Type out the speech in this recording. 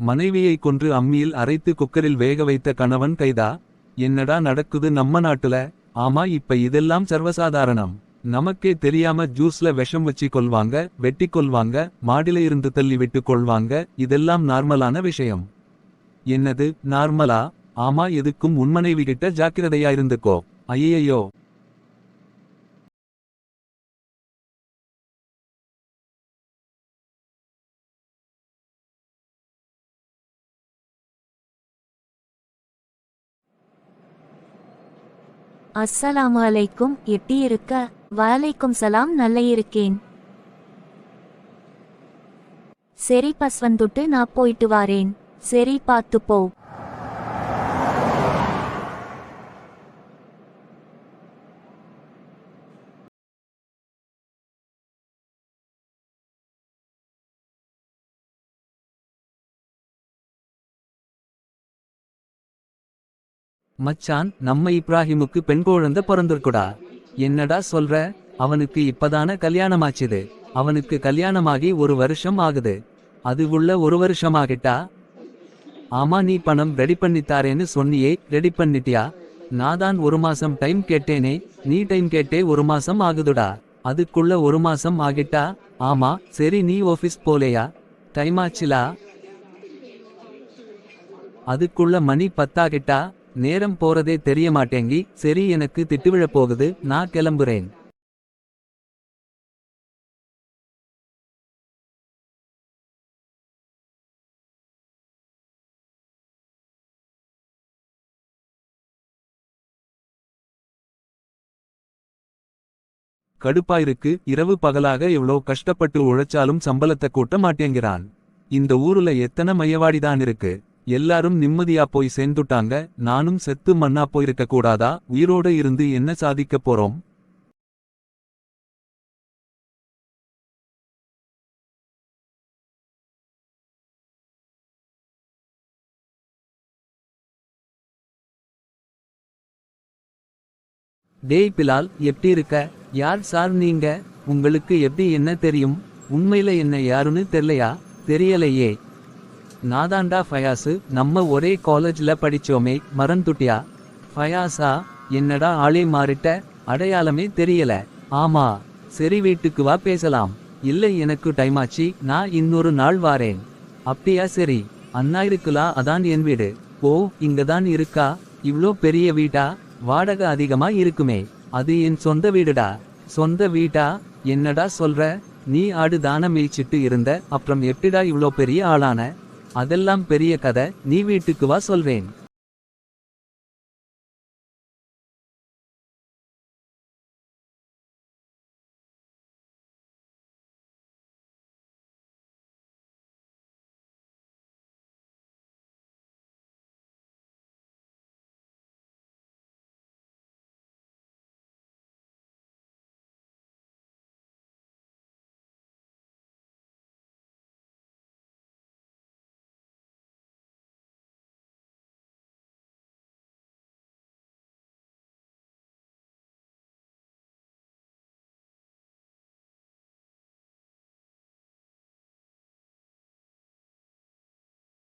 மனைவியை கொன்று அம்மியில் அரைத்து குக்கரில் வேக வைத்த கணவன் கைதா என்னடா நடக்குது நம்ம நாட்டுல? ஆமா இப்ப இதெல்லாம் சர்வசாதாரணம். நமக்கே தெரியாம ஜூஸ்ல விஷம் வச்சு கொள்வாங்க வெட்டி கொள்வாங்க மாடில இருந்து தள்ளி விட்டு கொள்வாங்க இதெல்லாம் நார்மலான விஷயம். என்னது நார்மலா? ஆமா எதுக்கும் உன்மனைவி கிட்ட ஜாக்கிரதையா இருந்துக்கோ. ஐயையோ அஸ்ஸலாமு அலைக்கும் எட்டி இருக்க வலைக்கும் சலாம் நல்ல இருக்கேன் சரி பஸ் வந்துட்டு நான் போயிட்டு வாரேன். சரி பார்த்து போ மச்சான் நம்ம இப்ராஹிமுக்கு பெண் குழந்தை பிறந்திருக்குடா. என்னடா சொல்ற? அவனுக்கு இப்பதான கல்யாணமாச்சுது. அவனுக்கு கல்யாணமாகி ஒரு வருஷம் ஆகுது. அது உள்ள ஒரு வருஷம் ஆகிட்டா ஆமா நீ பணம் ரெடி பண்ணித்தாரேன்னு சொன்னியே ரெடி பண்ணிட்டியா? நான் தான் ஒரு மாசம் டைம் கேட்டேனே நீ டைம் கேட்டே ஒரு மாசம் ஆகுதுடா. அதுக்குள்ள ஒரு மாசம் ஆகிட்டா? ஆமா சரி நீ ஆபீஸ் போலையா? டைம் ஆச்சுலா? அதுக்குள்ள மணி பத்தாகிட்டா? நேரம் போறதே தெரிய மாட்டேங்கி சரி எனக்கு திட்டுவிழப் போகுது நான் கிளம்புறேன். கடுப்பாயிருக்கு இரவு பகலாக எவ்வளோ கஷ்டப்பட்டு உழைச்சாலும் சம்பளத்தை கூட்ட மாட்டேங்கிறான். இந்த ஊருல எத்தனை மையவாடிதான் இருக்கு. எல்லாரும் நிம்மதியா போய் சேர்ந்துட்டாங்க. நானும் செத்து மண்ணா போயிருக்க கூடாதா? உயிரோட இருந்து என்ன சாதிக்க போறோம்? டேய் பிலால் எப்படி இருக்க? யார் சார் நீங்க? உங்களுக்கு எப்படி என்ன தெரியும்? உண்மையில என்ன யாருன்னு தெரியலையா தெரியலையே. நாதாண்டா ஃபயாசு நம்ம ஒரே காலேஜ்ல படிச்சோமே மறந்துட்டியா? ஃபயாஸா என்னடா ஆளே மாறிட்ட? அடையாளமே தெரியல. ஆமா சரி வீட்டுக்கு வா பேசலாம். இல்லை எனக்கு டைம் ஆச்சு நான் இன்னொரு நாள் வாரேன். அப்படியா சரி. அண்ணா இருக்குலா அதான் என் வீடு. ஓ இங்கதான் இருக்கா? இவ்ளோ பெரிய வீடா? வாடகை அதிகமா இருக்குமே. அது என் சொந்த வீடுடா. சொந்த வீட்டா என்னடா சொல்ற? நீ ஆடு தானம் மேய்ச்சிட்டு இருந்த? அப்புறம் எப்படிடா இவ்ளோ பெரிய ஆளான? அதெல்லாம் பெரிய கதை. நீ வீட்டுக்கு வா சொல்றேன்